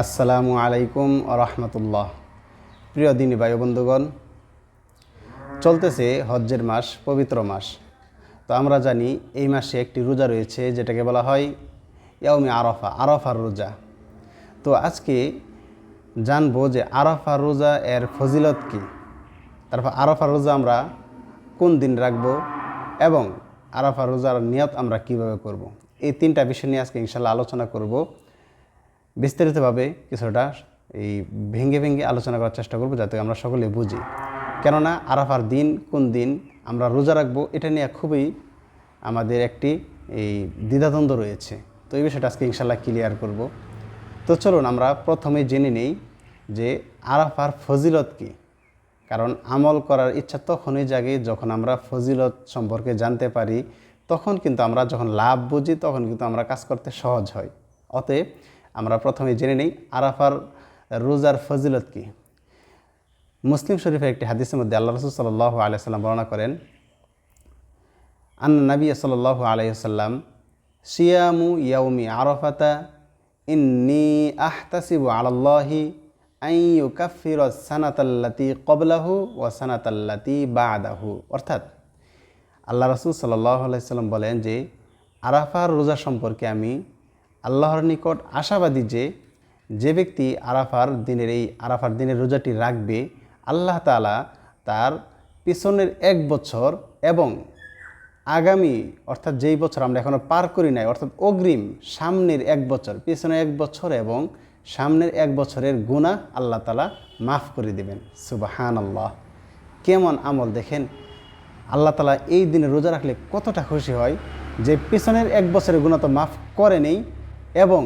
আসসালামু আলাইকুম রহমতুল্লাহ। প্রিয় দিনী ভাই বন্ধুগণ, চলতেছে হজ্জের মাস, পবিত্র মাস। তো আমরা জানি এই মাসে একটি রোজা রয়েছে, যেটাকে বলা হয় ইয়াউমি আরফা, আরফার রোজা। তো আজকে জানব যে আরফা রোজা এর ফজিলত কী। তারপর আরফা রোজা আমরা কোন দিন রাখব এবং আরফা রোজার নিয়ত আমরা কীভাবে করব। এই তিনটা বিষয় নিয়ে আজকে ইনশাল্লাহ আলোচনা করব। বিস্তারিতভাবে কিছুটা এই ভেঙে ভেঙে আলোচনা করার চেষ্টা করব যাতে আমরা সকলে বুঝি। কেননা আরাফার দিন কোন দিন আমরা রোজা রাখব এটা নিয়ে খুবই আমাদের একটি এই দ্বিধাদ্বন্দ্ব রয়েছে। তো এই বিষয়টা আজকে ইনশাল্লাহ ক্লিয়ার করব। তো চলুন আমরা প্রথমে জেনে নেই যে আরাফার ফজিলত কী। কারণ আমল করার ইচ্ছা তখনই জাগে যখন আমরা ফজিলত সম্পর্কে জানতে পারি, তখন কিন্তু আমরা যখন লাভ বুঝি তখন কিন্তু আমরা কাজ করতে সহজ হয়। অতএব আমরা প্রথমে জেনে নিই, আরাফার রোজার ফজিলত কী? মুসলিম শরীফের একটি হাদিসের মধ্যে আল্লাহ রসুল সাল্লাহ আলিয়াল্লাম বর্ণনা করেন, আন্না নবী সাল্লাহ আলাইসাল্লাম সিয়ামু ইয়াউমি আরফাতা, ইন্নি আহতাসিবু আল্লাহি আইয়ু কাফির সানাতাল্লাতি কবলাহু ও সানাতাল্লাতি বাদাহু। অর্থাৎ আল্লাহ রসুল সাল্লাহ আলাইসাল্লাম বলেন যে, আরাফার রোজা সম্পর্কে আমি আল্লাহর নিকট আশাবাদী যে যে ব্যক্তি আরাফার দিনের এই আরাফার দিনের রোজাটি রাখবে, আল্লাহ তালা তার পিছনের এক বছর এবং আগামী, অর্থাৎ যেই বছর আমরা এখনও পার করি নাই, অর্থাৎ অগ্রিম সামনের এক বছর পিছনের এক বছর এবং সামনের এক বছরের গুণা আল্লাহ তালা মাফ করে দেবেন। সুবাহান আল্লাহ কেমন আমল দেখেন? আল্লাহ তালা এই দিনে রোজা রাখলে কতটা খুশি হয় যে পিছনের এক বছরের গুণা তো মাফ করেনি এবং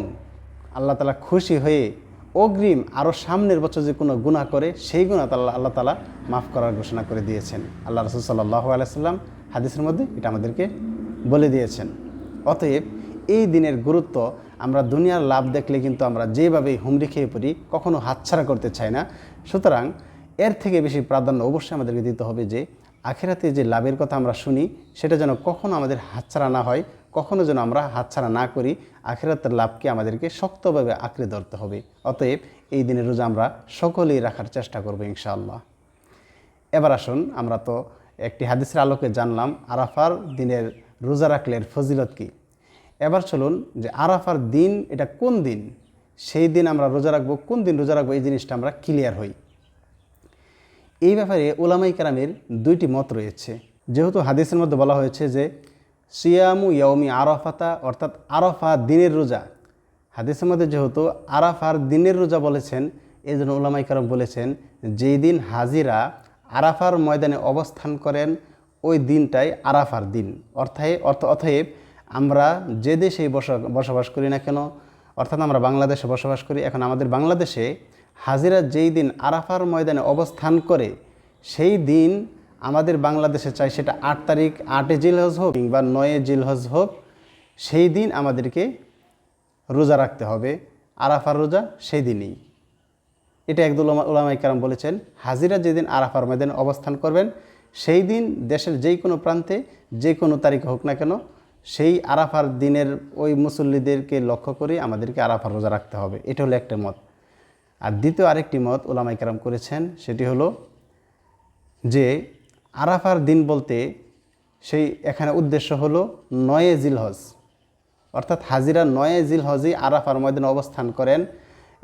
আল্লাহ তালা খুশি হয়ে অগ্রিম আরও সামনের বছর যে কোনো গুণা করে, সেই গুণা তাল্লাহ আল্লাহ তালা মাফ করার ঘোষণা করে দিয়েছেন। আল্লাহ রসুল সাল্লাহ আলাইসাল্লাম হাদিসের মধ্যে এটা আমাদেরকে বলে দিয়েছেন। অতএব এই দিনের গুরুত্ব আমরা দুনিয়ার লাভ দেখলে কিন্তু আমরা যেভাবে হুমড়ি খেয়ে পড়ি, কখনো হাতছাড়া করতে চাই না। সুতরাং এর থেকে বেশি প্রাধান্য অবশ্যই আমাদেরকে দিতে হবে যে, আখেরাতে যে লাভের কথা আমরা শুনি, সেটা যেন কখনো আমাদের হাতছাড়া না হয় কখনো যেন আমরা হাতছাড়া না করি, আখেরাতের লাভকে আমাদেরকে শক্তভাবে আঁকড়ে ধরতে হবে। অতএব এই দিনের রোজা আমরা সকলেই রাখার চেষ্টা করব ইনশাআল্লাহ। এবার আসুন, আমরা তো একটি হাদিসের আলোকে জানলাম, আরাফার দিনের রোজা রাখলে ফজিলত কী? এবার চলুন যে আরাফার দিন এটা কোন দিন? সেই দিন আমরা রোজা রাখব, কোন দিন রোজা রাখব, এই জিনিসটা আমরা ক্লিয়ার হই। এই ব্যাপারে ওলামাই কারামের দুইটি মত রয়েছে। যেহেতু হাদিসের মধ্যে বলা হয়েছে যে সিয়ামু ইয়মি আরফাতা, অর্থাৎ আরফা দিনের রোজা। হাদিসের মধ্যে যেহেতু আরাফার দিনের রোজা বলেছেন এই জন্য ওলামাই কারাম বলেছেন, যেই দিন হাজিরা আরাফার ময়দানে অবস্থান করেন, ওই দিনটাই আরাফার দিন। অর্থাৎ, অর্থ, অতএব আমরা যে দেশেই বসবাস করি না কেন, অর্থাৎ আমরা বাংলাদেশে বসবাস করি, এখন আমাদের বাংলাদেশে হাজিরা যেই দিন আরাফার ময়দানে অবস্থান করে, সেই দিন আমাদের বাংলাদেশে চাই সেটা আট তারিখ, আটে জিলহজ হোক কিংবা নয়ে জিলহজ হোক, সেই দিন আমাদেরকে রোজা রাখতে হবে। আরাফার রোজা সেই দিনই। এটা একদল ওলামাই কারাম বলেছেন, হাজিরা যেদিন আরাফার ময়দানে অবস্থান করবেন, সেই দিন দেশের যেই কোনো প্রান্তে, যে কোনো তারিখে হোক না কেন, সেই আরাফার দিনের ওই মুসল্লিদেরকে লক্ষ্য করে আমাদেরকে আরাফার রোজা রাখতে হবে। এটা হলো একটা মত। আর দ্বিতীয় আরেকটি মত ওলামাই কারাম করেছেন, সেটি হলো যে আরাফার দিন বলতে সেই এখানে উদ্দেশ্য হলো নয়ে জিলহজ। অর্থাৎ হাজিরা নয়ে জিলহজই আরাফার ময়দানে অবস্থান করেন।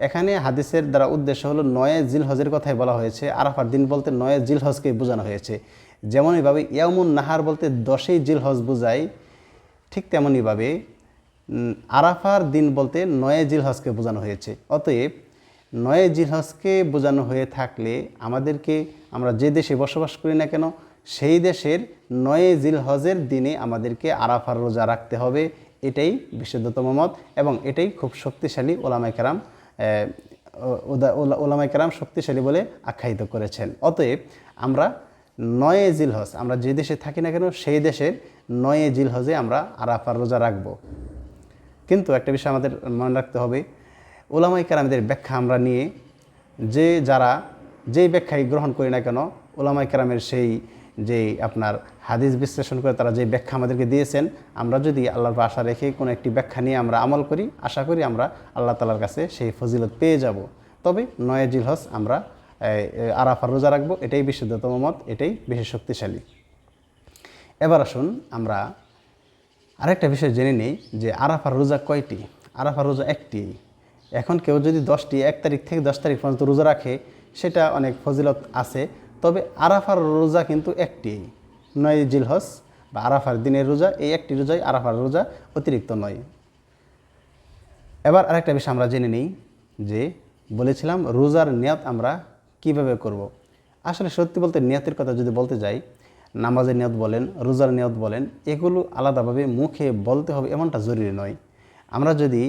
এখানে হাদিসের দ্বারা উদ্দেশ্য হলো নয়ে জিলহজের কথাই বলা হয়েছে। আরাফার দিন বলতে নয়ে জিলহজকে বোঝানো হয়েছে। যেমনইভাবে ইয়ামুন নাহার বলতে দশই জিলহজ বোঝায়, ঠিক তেমনইভাবে আরাফার দিন বলতে নয়ে জিলহজকে বোঝানো হয়েছে। অতএব নয়ে জিলহজকে বোঝানো হয়ে থাকলে আমাদেরকে আমরা যে দেশে বসবাস করি না কেন, সেই দেশের নয়ে জিলহজের দিনে আমাদেরকে আরাফার রোজা রাখতে হবে। এটাই বিশুদ্ধতম মত এবং এটাই খুব শক্তিশালী ওলামাই কারাম ওলামাই কারাম শক্তিশালী বলে আখ্যায়িত করেছেন। অতএব আমরা নয়ে জিলহজ, আমরা যে দেশে থাকি না কেন, সেই দেশের নয়ে জিলহজে আমরা আরাফার রোজা রাখব। কিন্তু একটা বিষয় আমাদের মনে রাখতে হবে ওলামাই কারামদের ব্যাখ্যা আমরা নিয়ে যে যারা যেই ব্যাখ্যাই গ্রহণ করি না কেন ওলামাই কারামের সেই যে আপনার হাদিস বিশ্লেষণ করে তারা যে ব্যাখ্যা আমাদেরকে দিয়েছেন আমরা যদি আল্লাহর আশা রেখে কোনো একটি ব্যাখ্যা নিয়ে আমরা আমল করি আশা করি আমরা আল্লাহ তালার কাছে সেই ফজিলত পেয়ে যাব। তবে নয় জিলহস আমরা এই, এই, আরাফার রোজা রাখব এটাই বিশুদ্ধতম মত এটাই বেশি শক্তিশালী। এবার আসুন আমরা আরেকটা বিষয় জেনে নিই যে আরাফার রোজা কয়টি? আরাফার রোজা একটি। এখন কেউ যদি দশটি, এক তারিখ থেকে দশ তারিখ পর্যন্ত রোজা রাখে, সেটা অনেক ফজিলত আছে। তবে আরাফার রোজা কিন্তু একটি, নয় জিলহস বা আরাফার দিনের রোজা। এই একটি রোজাই আরাফার রোজা অতিরিক্ত নয়। এবার আরেকটা বিষয় আমরা জেনে নিই যে বলেছিলাম রোজার নিয়ত আমরা কীভাবে করব। আসলে সত্যি বলতে নিয়তের কথা যদি বলতে যাই, নামাজের নিয়ত বলেন, রোজার নিয়ত বলেন, এগুলো আলাদাভাবে মুখে বলতে হবে এমনটা জরুরি নয়। আমরা যদি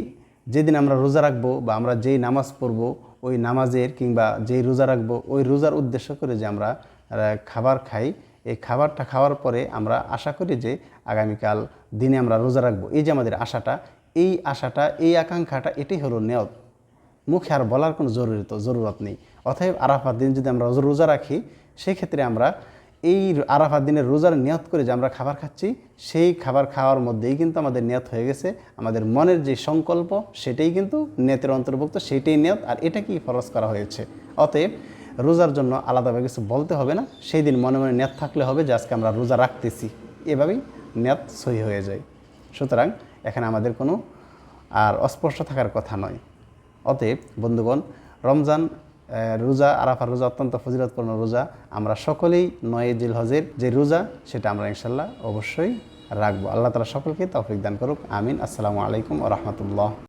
যেদিন আমরা রোজা রাখব বা আমরা যেই নামাজ পড়ব, ওই নামাজের কিংবা যেই রোজা রাখব, ওই রোজার উদ্দেশ্য করে যে আমরা খাবার খাই, এই খাবারটা খাওয়ার পরে আমরা আশা করি যে আগামীকাল দিনে আমরা রোজা রাখব। এই যে আমাদের আশাটা, এই আশাটা, এই আকাঙ্ক্ষাটা, এটাই হলো নিয়ত। মুখে আর বলার কোনো জরুরি তো, জরুরত নেই। অতএব আরাফার দিন যদি আমরা রোজা- রোজা রাখি, সেক্ষেত্রে আমরা এই আরাফার দিনের রোজার নিয়ত করে যে আমরা খাবার খাচ্ছি, সেই খাবার খাওয়ার মধ্যেই কিন্তু আমাদের নিয়ত হয়ে গেছে। আমাদের মনের যে সংকল্প, সেটাই কিন্তু নিয়তের অন্তর্ভুক্ত সেইটাই নিয়ত, আর এটাকেই ফরজ করা হয়েছে। অতএব রোজার জন্য আলাদাভাবে কিছু বলতে হবে না। সেই দিন মনে মনে নেত থাকলে হবে যে আজকে আমরা রোজা রাখতেছি। এভাবেই নেত সহি হয়ে যায়। সুতরাং এখানে আমাদের কোনো আর অস্পষ্ট থাকার কথা নয়। অতএব বন্ধুগণ, রমজান রোজা, আরাফার রোজা অত্যন্ত ফজিলতপূর্ণ রোজা। আমরা সকলেই নয় জিল হজের যে রোজা, সেটা আমরা ইনশাল্লাহ অবশ্যই রাখব। আল্লাহ তালা সকলকে তৌফিক দান করুক। আমিন। আসসালামু আলাইকুম রহমতুল্লাহ।